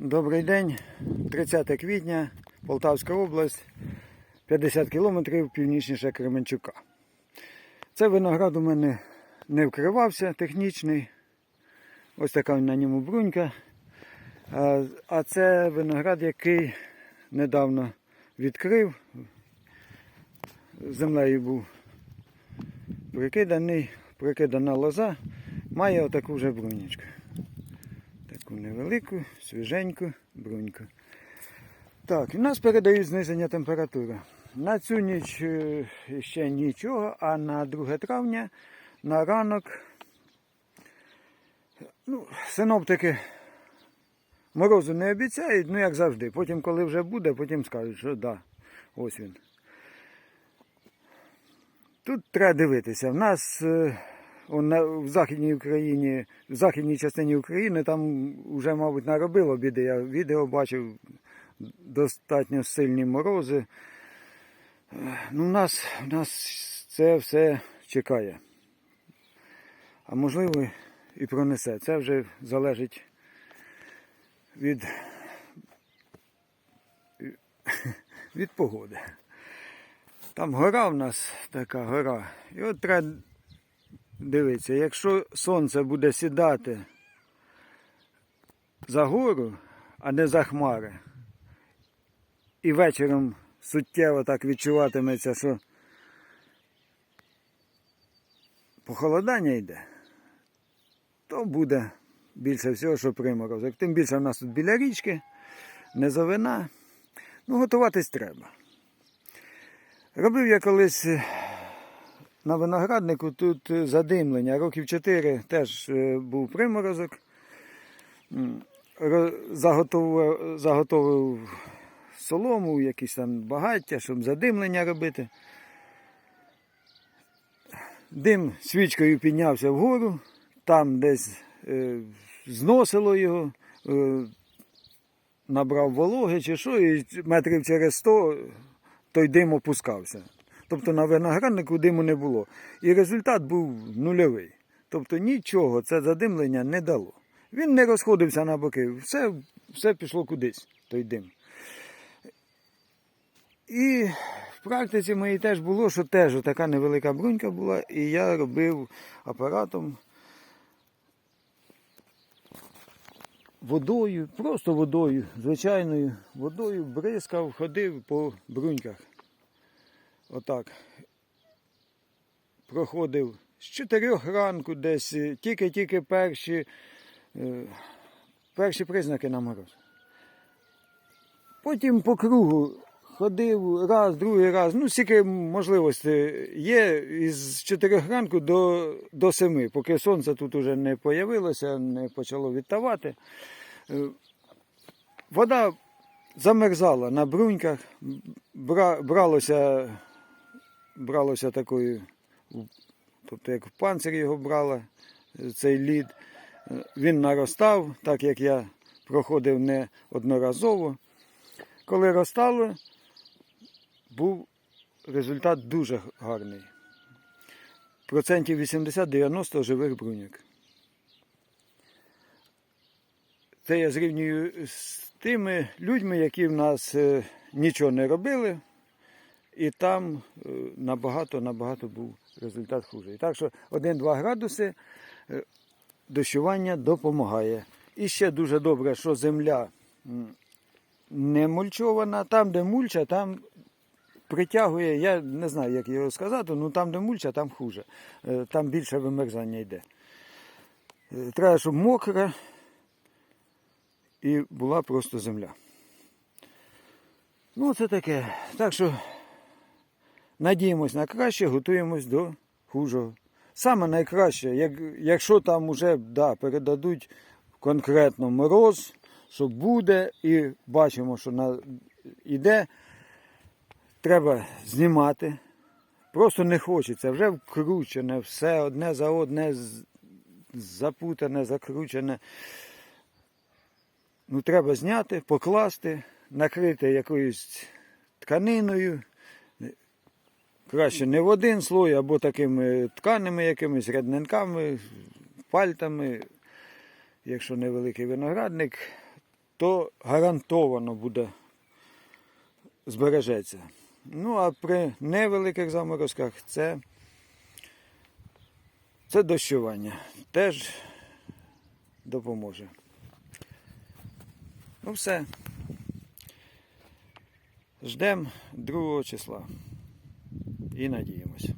Добрий день, 30 квітня, Полтавська область, 50 кілометрів північніше Кременчука. Це виноград у мене не вкривався технічний. Ось така на ньому брунька. А, це виноград, який недавно відкрив. Землею був прикиданий, прикидана лоза, має отаку вже брунічку. Таку невелику, свіженьку бруньку. Так, у нас передають зниження температури. На цю ніч е, ще нічого, а на 2 травня на ранок ну, синоптики морозу не обіцяють, ну як завжди. Потім, коли вже буде, потім скажуть, що да, ось він. Тут треба дивитися. В нас е, в Західній Україні, в західній частині України там вже, мабуть, наробило біди. Я відео бачив достатньо сильні морози. Ну, нас, нас це все чекає. А можливо і пронесе. Це вже залежить від, від погоди. Там гора в нас така гора. І от треба дивитися, якщо сонце буде сідати за гору, а не за хмари, і вечором суттєво так відчуватиметься, що похолодання йде, то буде більше всього, що приморозок. Тим більше в нас тут біля річки, низовина. Ну, готуватись треба. Робив я колись на винограднику тут е, задимлення. Років 4 теж е, був приморозок. Заготовив, заготовив солому, якісь там багаття, щоб задимлення робити. Дим свічкою піднявся вгору, там десь е, зносило його, е, набрав вологи чи що, і метрів через 100 той дим опускався. Тобто на винограднику диму не було. І результат був нульовий. Тобто нічого це задимлення не дало. Він не розходився на боки, все, все пішло кудись, той дим. І в практиці моїй теж було, що теж така невелика брунька була, і я робив апаратом водою, просто водою, звичайною водою, бризкав, ходив по бруньках. Отак. Проходив з чотирьох ранку десь, е, тільки-тільки перші, е, перші признаки на мороз. Потім по кругу ходив раз, другий раз. Ну, скільки можливостей є із 4 ранку до, до 7, поки сонце тут уже не появилося, не почало відтавати. Е, Вода замерзала на бруньках, бра, бралося, бралося такою, тобто як в панцир його брала цей лід. Він наростав, так як я проходив не одноразово. Коли розтало, був результат дуже гарний. Процентів 80-90 живих бруньок. Це я зрівнюю з тими людьми, які в нас е, нічого не робили, і там е, набагато-набагато був результат хужий. Так що 1-2 градуси е, дощування допомагає. І ще дуже добре, що земля не мульчована. Там, де мульча, там притягує, я не знаю, як його сказати, ну там, де мульча, там хуже. Е, Там більше вимерзання йде. Е, Треба, щоб мокра і була просто земля. Ну, це таке. Так що надіємось на краще, готуємось до хужого. Саме найкраще, як, якщо там уже да, передадуть конкретно мороз, що буде, і бачимо, що на, іде, треба знімати. Просто не хочеться, вже вкручене, все одне за одне запутане, закручене. Ну, треба зняти, покласти, накрити якоюсь тканиною. Краще не в один слой, або такими тканими якимись ряднинками, пальтами. Якщо невеликий виноградник, то гарантовано буде збережеться. Ну, а при невеликих заморозках це, це дощування. Теж допоможе. Ну все. Ждемо 2 числа. І надіємося.